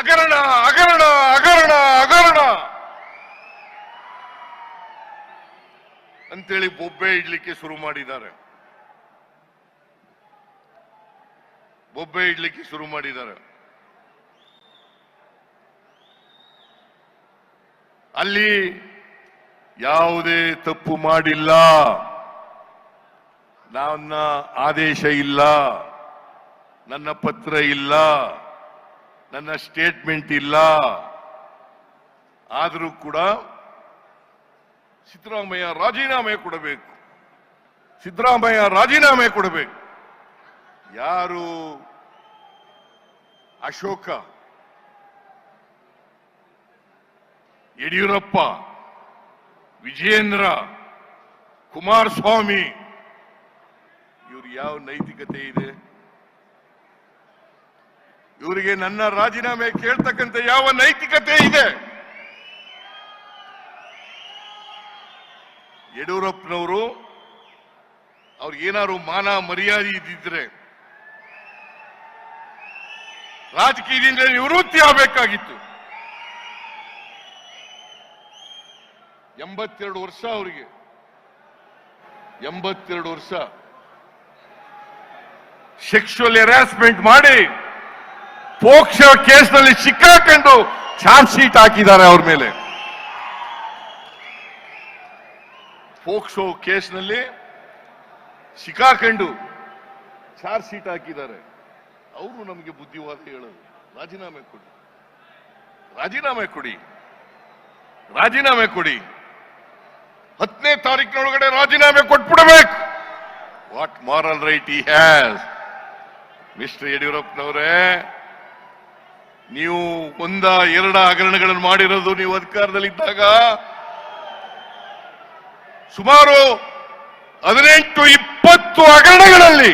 ಹಗರಣ ಹಗರಣ ಹಗರಣ ಹಗರಣ. ಅಂತೇಳಿ ಬೊಬ್ಬೆ ಇಡ್ಲಿಕ್ಕೆ ಶುರು ಮಾಡಿದ್ದಾರೆ. ಬೊಬ್ಬೆ ಇಡ್ಲಿಕ್ಕೆ ಶುರು ಮಾಡಿದ್ದಾರೆ. ಅಲ್ಲಿ ಯಾವುದೇ ತಪ್ಪು ಮಾಡಿಲ್ಲ. ನನ್ನ ಆದೇಶ ಇಲ್ಲ. ನನ್ನ ಪತ್ರ ಇಲ್ಲ. ನನ್ನ ಸ್ಟೇಟ್ಮೆಂಟ್ ಇಲ್ಲ. ಆದರೂ ಕೂಡ ಸಿದ್ದರಾಮಯ್ಯ ರಾಜೀನಾಮೆ ಕೊಡಬೇಕು. ಸಿದ್ದರಾಮಯ್ಯ ರಾಜೀನಾಮೆ ಕೊಡಬೇಕು. ಯಾರು? ಅಶೋಕ. ಯಡಿಯೂರಪ್ಪ. ವಿಜಯೇಂದ್ರ. ಕುಮಾರಸ್ವಾಮಿ. ಇವ್ರು ಯಾವ ನೈತಿಕತೆ ಇದೆ? ಇವರಿಗೆ ನನ್ನ ರಾಜೀನಾಮೆ ಕೇಳ್ತಕ್ಕಂಥ ಯಾವ ನೈತಿಕತೆ ಇದೆ? ಯಡಿಯೂರಪ್ಪನವರು ಅವ್ರಿಗೇನಾದ್ರು ಮಾನ ಮರ್ಯಾದೆ ಇದ್ದಿದ್ರೆ ರಾಜಕೀಯದಿಂದ ನಿವೃತ್ತಿ ಆಗಬೇಕಾಗಿತ್ತು. ಎಂಬತ್ತೆರಡು ವರ್ಷ ಅವರಿಗೆ. ಎಂಬತ್ತೆರಡು ವರ್ಷ. ಸೆಕ್ಷುವಲ್ ಹೆರಾಸ್ಮೆಂಟ್ ಮಾಡಿ. ಪೋಕ್ಷ ಕೇಸ್ನಲ್ಲಿ ಸಿಕ್ಕಾಕೊಂಡು ಚಾರ್ಜ್ ಶೀಟ್ ಹಾಕಿದ್ದಾರೆ ಅವ್ರ ಮೇಲೆ. ಪೋಕ್ಸೋ ಕೇಸ್ನಲ್ಲಿ ಸಿಕ್ಕಾಕೊಂಡು ಚಾರ್ಜ್ ಶೀಟ್ ಹಾಕಿದ್ದಾರೆ. ಅವರು ನಮಗೆ ಬುದ್ಧಿವಾದ ಹೇಳೋದು ರಾಜೀನಾಮೆ ಕೊಡಿ. ರಾಜೀನಾಮೆ ಕೊಡಿ. ರಾಜೀನಾಮೆ ಕೊಡಿ. ಹತ್ತನೇ ತಾರೀಕಿನೊಳಗಡೆ ರಾಜೀನಾಮೆ ಕೊಟ್ಬಿಡಬೇಕು. What moral right he has mister ಯಡಿಯೂರಪ್ಪನವರೇ? ನೀವು ಒಂದ ಎರಡ ಹಗರಣಗಳನ್ನು ಮಾಡಿರೋದು ನೀವು ಅಧಿಕಾರದಲ್ಲಿದ್ದಾಗ ಸುಮಾರು ಹದಿನೆಂಟು ಇಪ್ಪತ್ತು ಹಗರಣಗಳಲ್ಲಿ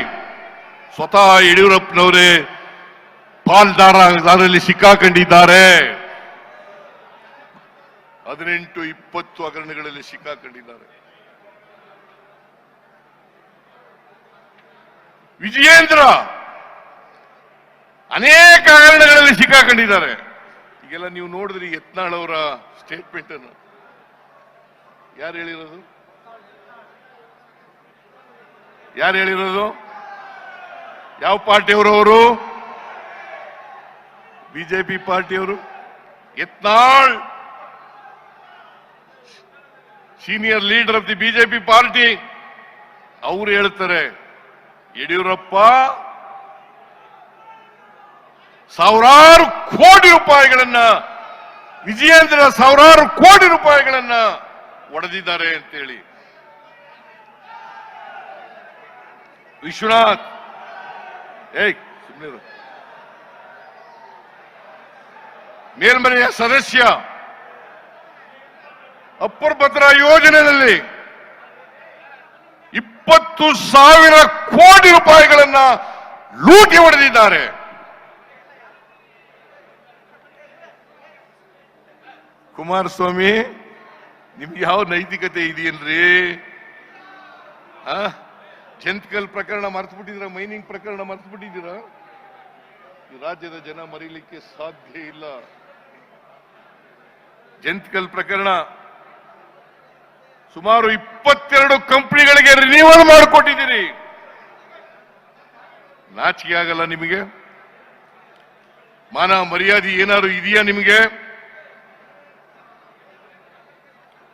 ಸ್ವತಃ ಯಡಿಯೂರಪ್ಪನವರೇ ಪಾಲ್ದಾರದಲ್ಲಿ ಸಿಕ್ಕಾಕೊಂಡಿದ್ದಾರೆ. ಹದಿನೆಂಟು ಇಪ್ಪತ್ತು ಹಗರಣಗಳಲ್ಲಿ ಸಿಕ್ಕಾಕೊಂಡಿದ್ದಾರೆ. ವಿಜಯೇಂದ್ರ ಅನೇಕ ಹಗರಣಗಳಲ್ಲಿ ಸಿಕ್ಕಾಕೊಂಡಿದ್ದಾರೆ ಈಗೆಲ್ಲ ನೀವು ನೋಡಿದ್ರಿ ಯತ್ನಾಳ್ ಅವರ ಸ್ಟೇಟ್ಮೆಂಟ್ ಅನ್ನು. ಯಾರು ಹೇಳಿರೋದು? ಯಾರು ಹೇಳಿರೋದು? ಯಾವ ಪಾರ್ಟಿಯವರು ಅವರು BJP ಪಾರ್ಟಿಯವರು. Yatnal! Senior leader of the BJP party. ಅವರು ಹೇಳ್ತಾರೆ, ಯಡಿಯೂರಪ್ಪ ಸಾವಿರಾರು ಕೋಟಿ ರೂಪಾಯಿಗಳನ್ನ ವಿಜಯೇಂದ್ರ ಸಾವಿರಾರು ಕೋಟಿ ರೂಪಾಯಿಗಳನ್ನ ಒಡೆದಿದ್ದಾರೆ ಅಂತೇಳಿ. ವಿಶ್ವನಾಥ್. ಏಯ್ ಸುಮ್ಮನೆ ಮೇಲ್ಮನೆಯ ಸದಸ್ಯ, ಅಪ್ಪರ್ ಭದ್ರಾ ಯೋಜನೆಯಲ್ಲಿ ಇಪ್ಪತ್ತು ಸಾವಿರ ಕೋಟಿ ರೂಪಾಯಿಗಳನ್ನ ಲೂಟಿ ಹೊಡೆದಿದ್ದಾರೆ ಕುಮಾರಸ್ವಾಮಿ, ನಿಮ್ಗೆ ಯಾವ ನೈತಿಕತೆ ಇದೆಯಲ್ರಿ? ಆ? ಜಂತ್ಕಲ್ ಪ್ರಕರಣ ಬಿಟ್ಟಿದ್ರ ಮೈನಿಂಗ್ ಪ್ರಕರಣ ಮರ್ತು ಬಿಟ್ಟಿದ್ದೀರ ಈ ರಾಜ್ಯದ ಜನ ಮರೀಲಿಕ್ಕೆ ಸಾಧ್ಯ ಇಲ್ಲ. ಜಂತ್ಕಲ್ ಪ್ರಕರಣ ಸುಮಾರು ಇಪ್ಪತ್ತೆರಡು ಕಂಪನಿಗಳಿಗೆ ರಿನ್ಯೂವಲ್ ಮಾಡಿಕೊಟ್ಟಿದ್ದೀರಿ. ನಾಚಿಕೆ ಆಗಲ್ಲ ನಿಮಗೆ. ಮಾನ ಮರ್ಯಾದೆ ಏನಾದ್ರು ಇದೆಯಾ ನಿಮಗೆ?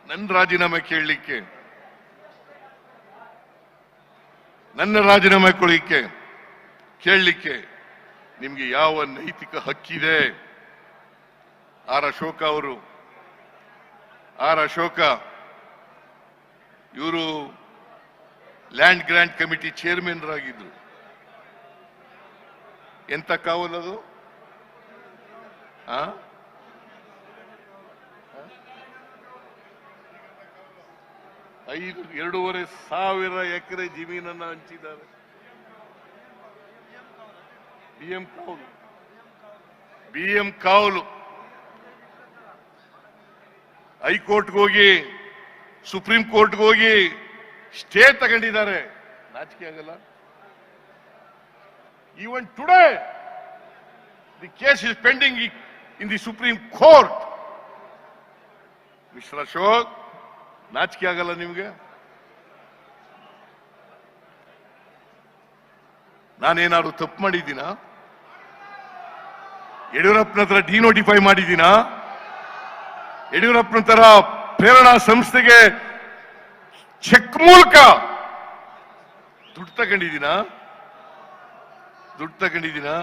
ನನ್ನ ರಾಜೀನಾಮೆ ಕೇಳಲಿಕ್ಕೆ, ನನ್ನ ರಾಜೀನಾಮೆ ಕೊಡಲಿಕ್ಕೆ ಕೇಳಲಿಕ್ಕೆ ನಿಮಗೆ ಯಾವ ನೈತಿಕ ಹಕ್ಕಿದೆ? ಆರ್ ಅಶೋಕ ಅವರು, ಆರ್ ಅಶೋಕ, ಇವರು ಲ್ಯಾಂಡ್ ಗ್ರಾಂಟ್ ಕಮಿಟಿ ಚೇರ್ಮನ್ ಆಗಿದ್ರು. ಎಂತ ಕಾವಲದು ಆ? ಐದು, ಎರಡೂವರೆ ಸಾವಿರ ಎಕರೆ ಜಮೀನನ್ನು ಹಂಚಿದ್ದಾರೆ. ಬಿಎಂ ಕಾವಲು. ಬಿಎಂ ಕಾವಲು. ಹೈಕೋರ್ಟ್ಗೆ ಹೋಗಿ, ಸುಪ್ರೀಂ ಕೋರ್ಟ್ಗೆ ಹೋಗಿ ಸ್ಟೇ ತಗೊಂಡಿದ್ದಾರೆ. ನಾಚಿಕೆ ಆಗಲ್ಲ. Even today the case is pending in the supreme court mister Ashok ನಾಚಿಕೆ ಆಗಲ್ಲ ನಿಮಗೆ? ನಾನೇನಾದ್ರು ತಪ್ಪು ಮಾಡಿದ್ದೀನಾ? ಯಡಿಯೂರಪ್ಪನ ಹತ್ರ ಡಿನೋಟಿಫೈ ಮಾಡಿದ್ದೀನಾ? ಯಡಿಯೂರಪ್ಪನ ತರ ಪ್ರೇರಣಾ ಸಂಸ್ಥೆಗೆ ಚೆಕ್ ಮೂಲಕ ದುಡ್ಡು ತಗೊಂಡಿದ್ದೀನಾ? ದುಡ್ಡು ತಗೊಂಡಿದ್ದೀನಾ?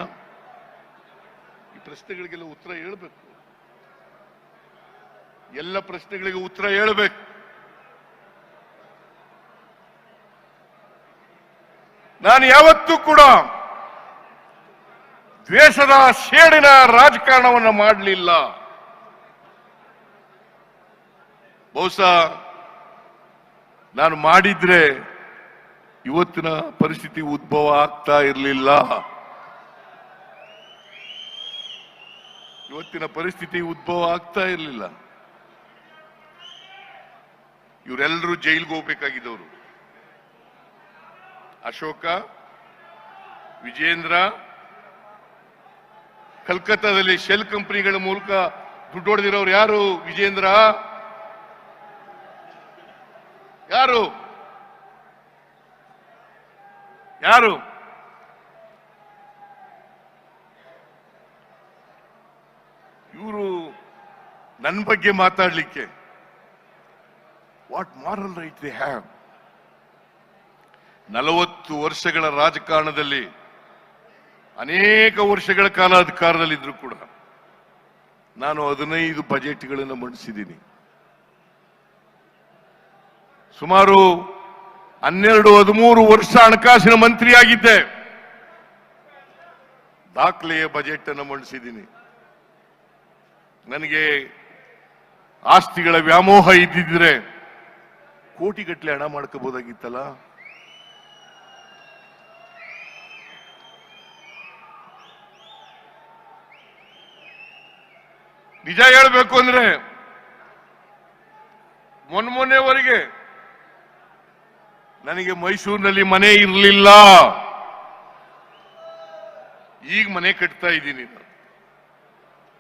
ಈ ಪ್ರಶ್ನೆಗಳಿಗೆಲ್ಲ ಉತ್ತರ ಹೇಳ್ಬೇಕು. ಎಲ್ಲ ಪ್ರಶ್ನೆಗಳಿಗೆ ಉತ್ತರ ಹೇಳ್ಬೇಕು. ನಾನು ಯಾವತ್ತೂ ಕೂಡ ದ್ವೇಷದ ಶೇಡಿನ ರಾಜಕಾರಣವನ್ನು ಮಾಡಲಿಲ್ಲ. ಬಹುಶಃ ನಾನು ಮಾಡಿದ್ರೆ ಇವತ್ತಿನ ಪರಿಸ್ಥಿತಿ ಉದ್ಭವ ಆಗ್ತಾ ಇರಲಿಲ್ಲ. ಇವತ್ತಿನ ಪರಿಸ್ಥಿತಿ ಉದ್ಭವ ಆಗ್ತಾ ಇರಲಿಲ್ಲ. ಇವರೆಲ್ಲರೂ ಜೈಲ್ಗೆ ಹೋಗ್ಬೇಕಾಗಿದ್ದವರು. ಅಶೋಕ, ವಿಜೇಂದ್ರ, ಕಲ್ಕತ್ತಾದಲ್ಲಿ ಶೆಲ್ ಕಂಪನಿಗಳ ಮೂಲಕ ದುಡ್ಡು ಹೊಡೆದಿರೋರು ಯಾರು? ವಿಜೇಂದ್ರ? ಯಾರು? ಯಾರು? ಇವರು ನನ್ನ ಬಗ್ಗೆ ಮಾತಾಡಲಿಕ್ಕೆ. What moral right they have ನಲವತ್ತು ವರ್ಷಗಳ ರಾಜಕಾರಣದಲ್ಲಿ, ಅನೇಕ ವರ್ಷಗಳ ಕಾಲ ಅಧಿಕಾರದಲ್ಲಿದ್ದರೂ ಕೂಡ ನಾನು ಹದಿನೈದು ಬಜೆಟ್ಗಳನ್ನು ಮಂಡಿಸಿದ್ದೀನಿ. ಸುಮಾರು ಹನ್ನೆರಡು, ಹದಿಮೂರು ವರ್ಷ ಹಣಕಾಸಿನ ಮಂತ್ರಿಯಾಗಿದ್ದೆ. ದಾಖಲೆಯ ಬಜೆಟ್ ಅನ್ನು ಮಂಡಿಸಿದ್ದೀನಿ. ನನಗೆ ಆಸ್ತಿಗಳ ವ್ಯಾಮೋಹ ಇದ್ದಿದ್ರೆ ಕೋಟಿಗಟ್ಟಲೆ ಹಣ ಮಾಡ್ಕೋಬಹುದಾಗಿತ್ತಲ್ಲ ನಿಜ ಹೇಳಬೇಕು ಅಂದ್ರೆ ಮೊನ್ಮೊನ್ನೆವರೆಗೆ ನನಗೆ ಮೈಸೂರಿನಲ್ಲಿ ಮನೆ ಇರಲಿಲ್ಲ. ಈಗ ಮನೆ ಕಟ್ತಾ ಇದ್ದೀನಿ ನಾನು.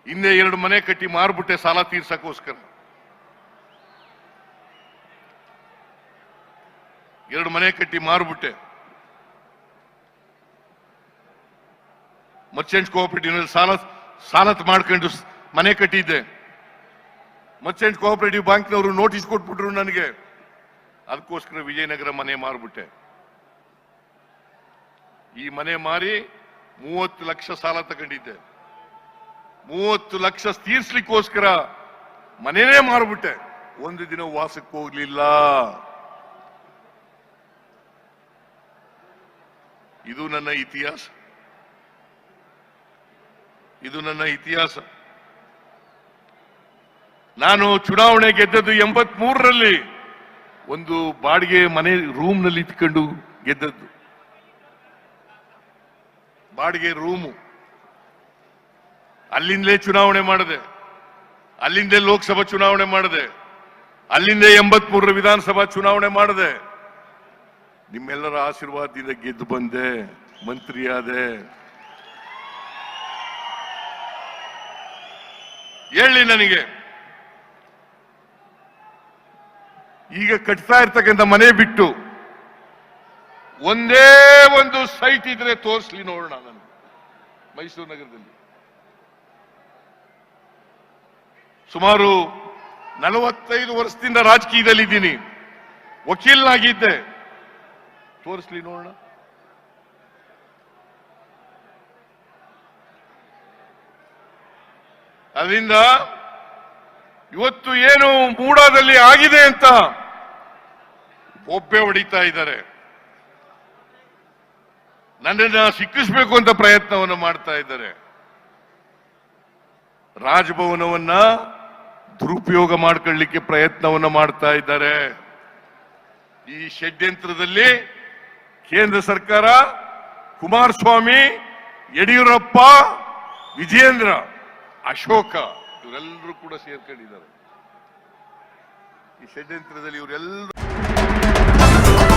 ಹಿಂದೆ ಎರಡು ಮನೆ ಕಟ್ಟಿ ಮಾರ್ಬಿಟ್ಟೆ ಸಾಲ ತೀರ್ಸಕ್ಕೋಸ್ಕರ. ಎರಡು ಮನೆ ಕಟ್ಟಿ ಮಾರ್ಬಿಟ್ಟೆ. ಮರ್ಚೆಂಟ್ ಕೋಆಪರೇಟಿವ್ ಸಾಲ ಸಾಲ ಮಾಡ್ಕೊಂಡು ಮನೆ ಕಟ್ಟಿದ್ದೆ. ಮರ್ಚೆಂಟ್ ಕೋಆಪರೇಟಿವ್ ಬ್ಯಾಂಕ್ನವರು ನೋಟಿಸ್ ಕೊಟ್ಬಿಟ್ರು ನನಗೆ. ಅದಕ್ಕೋಸ್ಕರ ವಿಜಯನಗರ ಮನೆ ಮಾರ್ಬಿಟ್ಟೆ. ಈ ಮನೆ ಮಾರಿ ಮೂವತ್ತು ಲಕ್ಷ ಸಾಲ ತಗೊಂಡಿದ್ದೆ. ಮೂವತ್ತು ಲಕ್ಷ ತೀರ್ಸ್ಲಿಕ್ಕೋಸ್ಕರ ಮನೆನೇ ಮಾರ್ಬಿಟ್ಟೆ. ಒಂದು ದಿನ ವಾಸಕ್ಕೆ ಹೋಗ್ಲಿಲ್ಲ. ಇದು ನನ್ನ ಇತಿಹಾಸ. ಇದು ನನ್ನ ಇತಿಹಾಸ. ನಾನು ಚುನಾವಣೆ ಗೆದ್ದದ್ದು ಎಂಬತ್ ಮೂರರಲ್ಲಿ ಒಂದು ಬಾಡಿಗೆ ಮನೆ ರೂಮ್ನಲ್ಲಿ ಇಟ್ಕೊಂಡು ಗೆದ್ದದ್ದು. ಬಾಡಿಗೆ ರೂಮು. ಅಲ್ಲಿಂದಲೇ ಚುನಾವಣೆ ಮಾಡಿದೆ. ಅಲ್ಲಿಂದೇ ಲೋಕಸಭಾ ಚುನಾವಣೆ ಮಾಡಿದೆ. ಅಲ್ಲಿಂದೇ ಎಂಬತ್ ಮೂರರ ವಿಧಾನಸಭಾ ಚುನಾವಣೆ ಮಾಡಿದೆ. ನಿಮ್ಮೆಲ್ಲರ ಆಶೀರ್ವಾದದಿಂದ ಗೆದ್ದು ಬಂದೆ. ಮಂತ್ರಿಯಾದೆ. ಹೇಳಿ ನನಗೆ. ಈಗ ಕಟ್ತಾ ಇರ್ತಕ್ಕಂಥ ಮನೆ ಬಿಟ್ಟು ಒಂದೇ ಒಂದು ಸೈಟ್ ಇದ್ರೆ ತೋರಿಸ್ಲಿ ನೋಡೋಣ ನಾನು, ಮೈಸೂರು ನಗರದಲ್ಲಿ. ಸುಮಾರು ನಲವತ್ತೈದು ವರ್ಷದಿಂದ ರಾಜಕೀಯದಲ್ಲಿ ಇದ್ದೀನಿ ವಕೀಲನಾಗಿದ್ದೆ. ತೋರಿಸ್ಲಿ ನೋಡೋಣ. ಅದರಿಂದ ಇವತ್ತು ಏನು ಮೂಡಾದಲ್ಲಿ ಆಗಿದೆ ಅಂತ ಒಬ್ಬೆ ಹೊಡಿತಾ ಇದ್ದಾರೆ. ನನ್ನನ್ನ ಸಿಕ್ಕಿಸ್ಬೇಕು ಅಂತ ಪ್ರಯತ್ನವನ್ನು ಮಾಡ್ತಾ ಇದ್ದಾರೆ. ರಾಜಭವನವನ್ನ ದುರುಪಯೋಗ ಮಾಡ್ಕೊಳ್ಳಿಕ್ಕೆ ಪ್ರಯತ್ನವನ್ನ ಮಾಡ್ತಾ ಇದ್ದಾರೆ. ಈ ಷಡ್ಯಂತ್ರದಲ್ಲಿ ಕೇಂದ್ರ ಸರ್ಕಾರ, ಕುಮಾರಸ್ವಾಮಿ, ಯಡಿಯೂರಪ್ಪ ವಿಜೇಂದ್ರ ಅಶೋಕ ಇವರೆಲ್ಲರೂ ಕೂಡ ಸೇರ್ಕೊಂಡಿದ್ದಾರೆ. ಈ ಷಡ್ಯಂತ್ರದಲ್ಲಿ ಇವರೆಲ್ಲರೂ Thank you.